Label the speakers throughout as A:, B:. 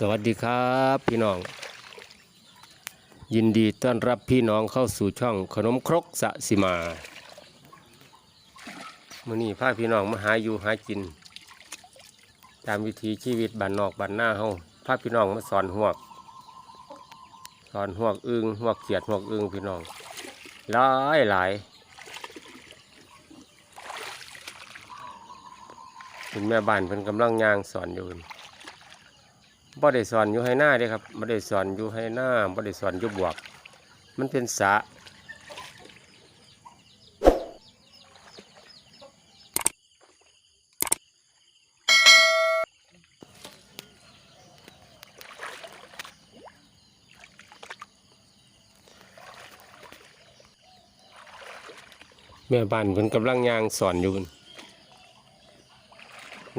A: สวัสดีครับพี่น้อง ยินดีต้อนรับพี่น้องเข้าสู่ช่องขนมครกสะสิมามื่อนี้พาพี่น้องมาหาอยู่หากิน ตามวิถีชีวิตบ้านนอกบ้านหน้าเฮาพาพี่น้องมาสอนหวก สอนหวกอึงหวกเขียดหวกอึงพี่น้องหลายหลายคุณแม่บ้านเพิ่นกำลังย่างสอนอยู่ บ่ได้สอนอยู่ให้หน้าเด้ครับบ่ได้สอนอยู่ให้หน้าบ่ได้สอนอยู่บวก มันเป็นสะแม่บ้านเพิ่นกำลังยางสอนอยู่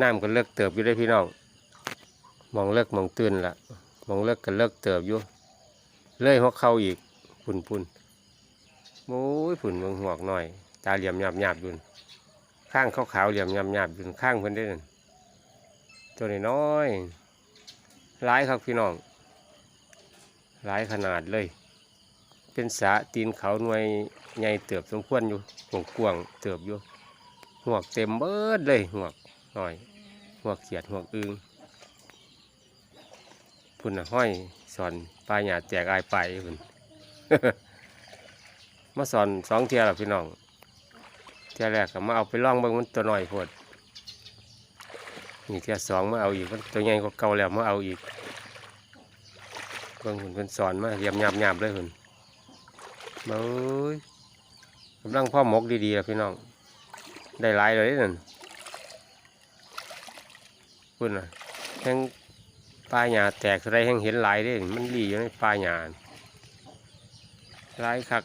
A: น้ำก็เลิกเติบอยู่ได้พี่น้อง มองเลิกมองตื่นละมองเลิกกันเลิกเติบอยู่เลื่อยหัวเข่าอีกปุ่นปุ่นโอ้ยปุ่นเมืองหวกหน่อย ตาเหลี่ยมหยาบหยาบอยุนข้างขาวขาวเหลี่ยมหยาบหยาบอยุนข้างเพิ่นได้นั่นตัวน้อยๆหลายครับพี่น้องหลายขนาดเลย เป็นสระตีนเขาหน่วยใหญ่เติบสมควรอยู่กวงกวงๆเติบอยู่หวกเต็มเบิดเลยหวกหน่อยหวกเขียดหวกอึง พุ่นะห้อยสอนปลาหยาแจกอายไปพุ่นมาสอนสองเทียแล้วพี่น้องเทียแรกก็มาเอาไปล่องเบิ่งมันตัวหน้อยโพดนี่เทียสองมาเอาอีกมันตัวใหญ่กว่าเก่าแล้วมาเอาอีกเบิ่งหุ่นเพิ่นสอนมาหยาบหยาบๆเลยหุ่นเบ้ยกำลังพ่อหมกดีๆพี่น้อง ได้หลายเลยนั่นพุ่นน่ะแห้ง ปลาหยาแตกอะไรแห้งเห็นหลายเด้มันดีอยู่ในปลาหยาหลายคัก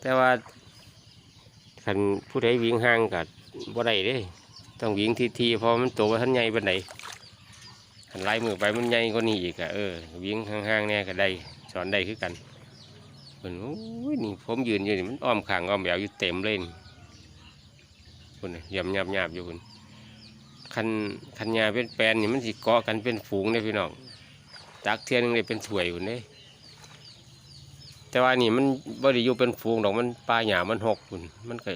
A: แต่ว่าคันผู้ใดวิ่งห่างกับบ่ได้เด้ ต้องวิ่งทีทีๆพราะมันโตว่าท่านใหญ่ปานใดคันไล่มือไปมันใหญ่กว่านี้อีกอะเออวิ่งห่างๆเนี่ยก็ได้สอนได้คือกันเพิ่นโอ้ยนี่ผมยืนอยู่นี่มันอ้อมขางอ้อมแหววอยู่เต็มเลยคุณน่ะยำยับยับอยู่คุณ คันคันยาเป็นแปลนนี่มันสิเกาะกันเป็นฝูงเลยพี่น้องจักเทียนนึงเลยเป็นถวยอยู่นี่แต่ว่านี่มันบ่ได้อยู่เป็นฝูงดอกมันปลาหยามันหกคุณมันก็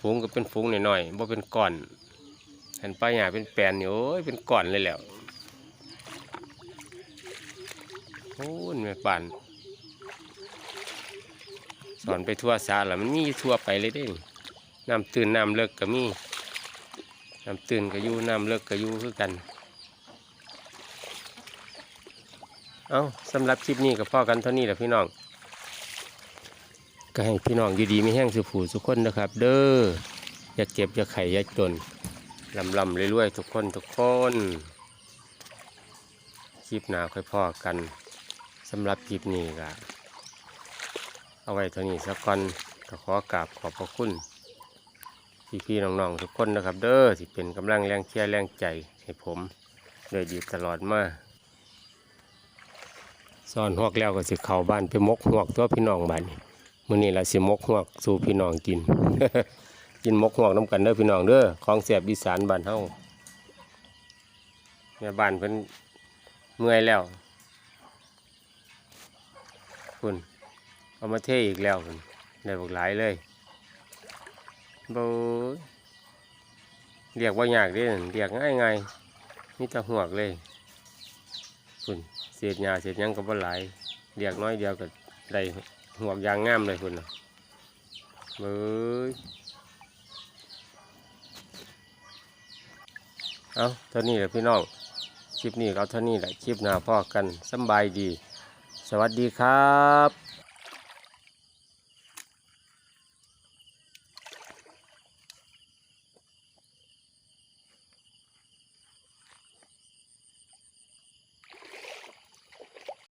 A: ฝูงก็เป็นฝูงหน่อยๆบ่เป็นก้อนคันปลาหยาเป็นแปลนนี่โอ้ยเป็นก้อนเลยแล้วโอ้ยแม่ป่านสอนไปทั่วสาแล้วมันนี่ทั่วไปเลยเด้น้ำตื่นน้ำเลิกก็มี น้ำตื่นก็อยู่น้ำเลิกก็อยู่คือกัน เอาสำหรับคลิปนี้ก็พอกันเท่านี้แหละพี่น้อง ก็ให้พี่น้องอยู่ดีไม่แห้งสุขผูสุขคนนะครับ เด้ออย่าเจ็บอย่าไข่อย่าจนลำลำเรื่อยๆทุกคนทุกคนคลิปหนาค่อยพ่อกันสำหรับคลิปนี้ก็เอาไว้เท่านี้สักก่อนก็ขอกราบขอบพระคุณ พี่ๆน้องๆทุกคนนะครับ เด้อที่เป็นกำลังแรงเชียร์แรงใจให้ผมโดยดีตลอดมาซ่อนหวกแล้วก็สิเข้าบ้านไปมกหวกตัวพี่น้องบ้านมื้อนี้ล่ะสิมกหวกสู่พี่น้องกิน กินมกหวกน้ำกันเด้อพี่น้องเด้อของแสบอีสานบ้านเฮาแม่บ้านเพิ่นเมื่อยแล้วคุณเอามาเทอีกแล้วคุณได้บักหลายเลย บเรียกว่ายากเด้เรียกง่ายง่ายนี่จะหวกเลยคุณเศษหญ้าเศษยังก็บ่หลายเรียกน้อยเดียวก็ได้หวกยางงามเลยคุณน่ะเบ้ยเอาเท่านี้แหละพี่น้องคลิปนี้เอาเท่านี้แหละคลิปหน้าพ่อกันสบายดี สวัสดีครับ